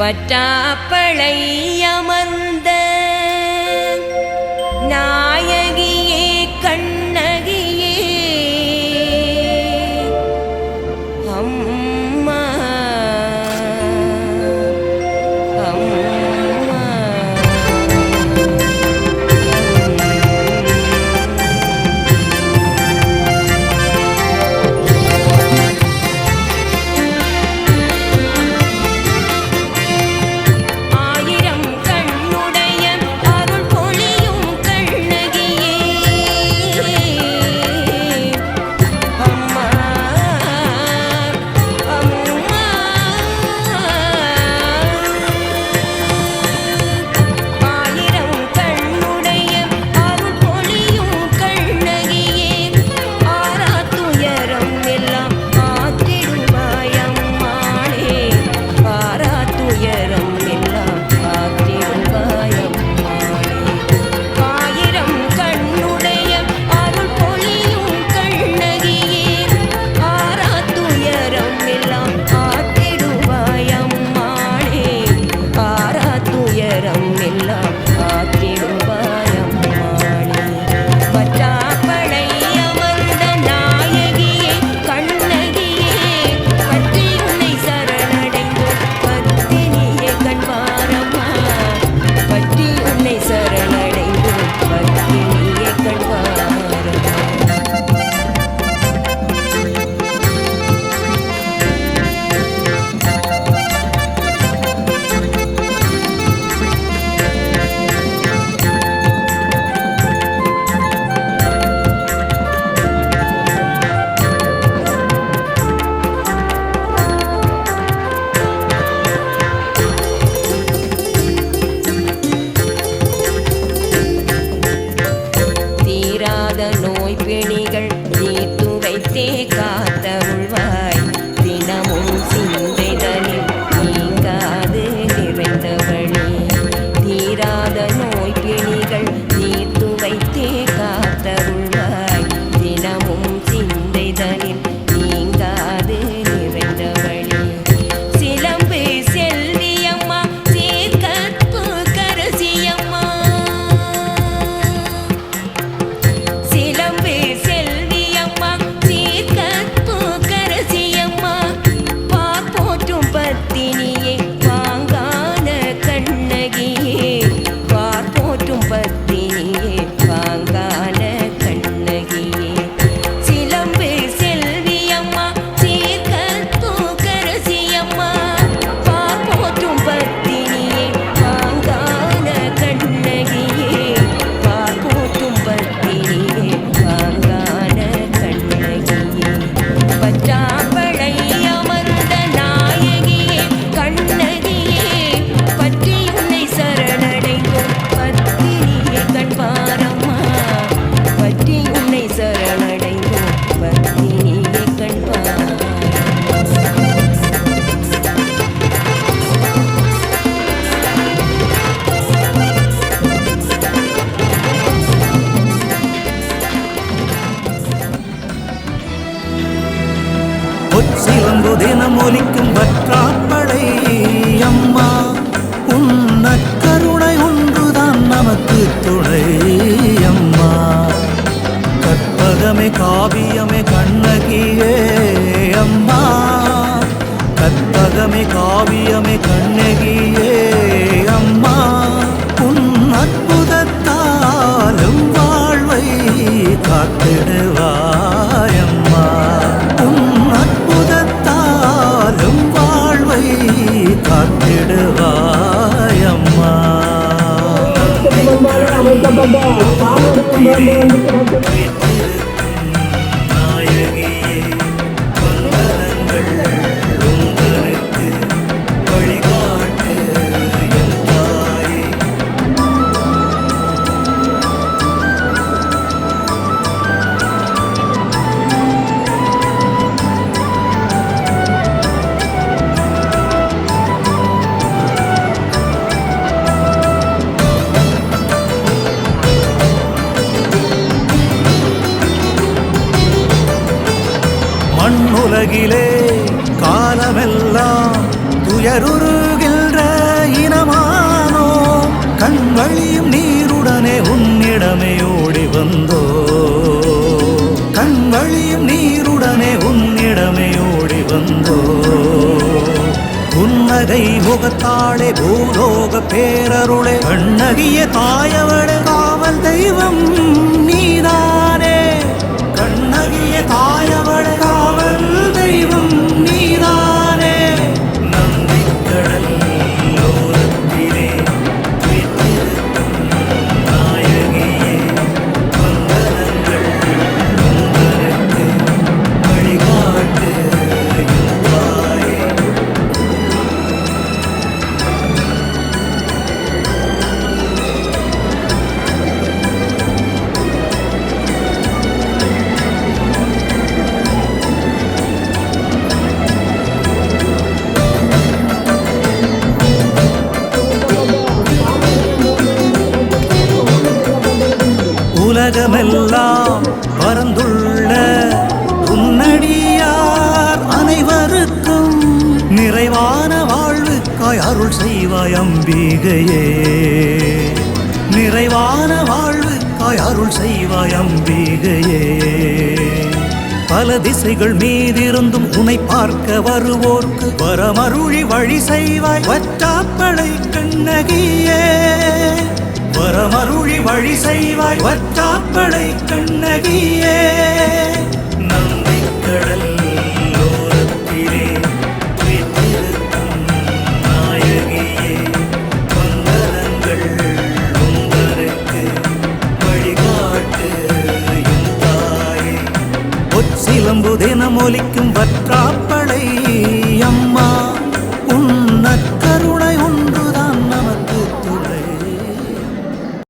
வற்றாப்பழை அமர்ந்த நான் ஒலிக்கும் வற்றாப்படை அம்மா. உன் நற்கருணை ஒன்றுதான் நமக்கு துணை அம்மா. கற்பகமே காவியமே கண்ணகியே அம்மா. கற்பகமே காவியமே கண்ணகியே அம்மா. உன் அற்புதத்தாலும் வாழ்வை காத்திடுவார் மண்ணுலகிலே காலமெல்லாம் துயருருகின்ற இனமானோ கண்வழியும் நீருடனே உன்னிடமே ஓடி வந்தோ. கண்வழியும் நீருடனே உன்னிடமே ஓடி வந்தோ. புன்னகை முகத்தாளே பூலோக பேரருளே கண்ணகிய தாயவளே காவல் தெய்வம். உலகமெல்லாம் பறந்துள்ள உன்னடியார் அனைவருக்கும் நிறைவான வாழ்வுக்காய் அருள் செய்வாய் அம்பிகையே. நிறைவான வாழ்வுக்காய் அருள் செய்வாய் அம்பிகையே. பல திசைகள் மீதிருந்தும் உனை பார்க்க வருவோர்க்கு வரமருளி வழி செய்வாய். வற்றாப்பளை கண்ணகியே. வரமருளி வழி செய்வாய். வற்றாப்படை கண்ணகியே நம்பிக்கடல் ஓரத்திலே வீற்றிருக்கும் நாயகியே மங்களங்கள் உங்களுக்கு வழிகாட்டு தாயே பொற்சிலம்பு தினம்